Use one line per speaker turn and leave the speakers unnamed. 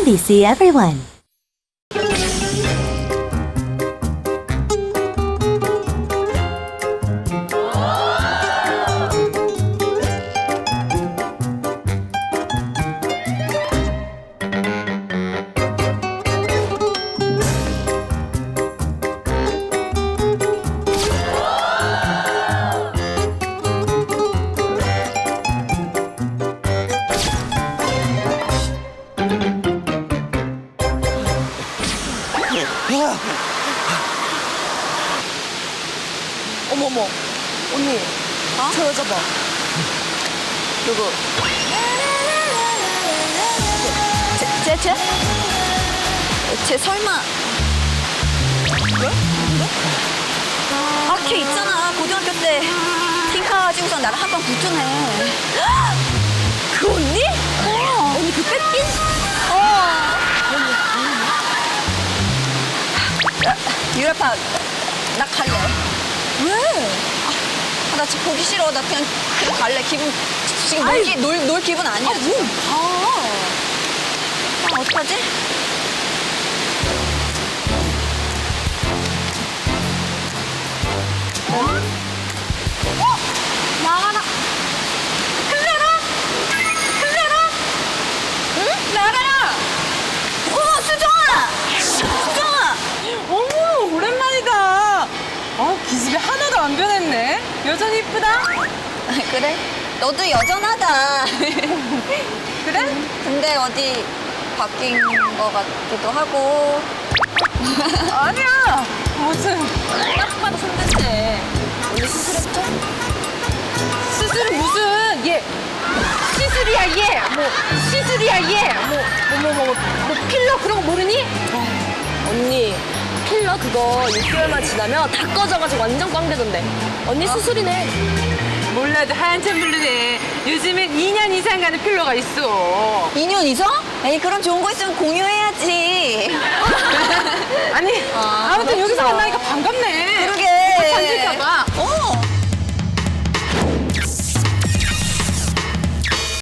Sandy see everyone.
어머머, 언니, 저 여자 봐. 누구?
쟤, 쟤? 쟤 설마. 뭐? 아, 걔 있잖아. 고등학교 때 킹카 가지고서 나랑 한 번 붙으네. 그 언니? 어. 유라파, 나 갈래. 왜? 아, 나 지금 보기 싫어. 나 그냥, 그냥 갈래. 기분, 지금 놀, 기, 놀, 놀 기분 아니야. 아, 뭐? 아. 아, 어떡하지? 어? 나가라. 흘러라. 흘러라. 응? 나가라. 어, 수정아. 수정아.
어머, 오랜만이다. 어, 기집애 하나도 안 변했네. 여전히 이쁘다.
그래? 너도 여전하다.
그래?
근데 어디 바뀐 것 같기도 하고.
아니야. 무슨. 딱 봐도 손댄데.
언니 수술했죠?
수술은 무슨, 얘. 시술이야, 얘. 뭐, 시술이야, 얘. 뭐, 뭐, 뭐, 뭐, 뭐, 필러 그런 거 모르니?
언니 필러 그거 6개월만 지나면 다 꺼져가지고 완전 꽝되던데 언니 수술이네
몰라도 하얀 물르네. 요즘엔 2년 이상 가는 필러가 있어.
2년 이상? 에이, 그런 좋은 거 있으면 공유해야지.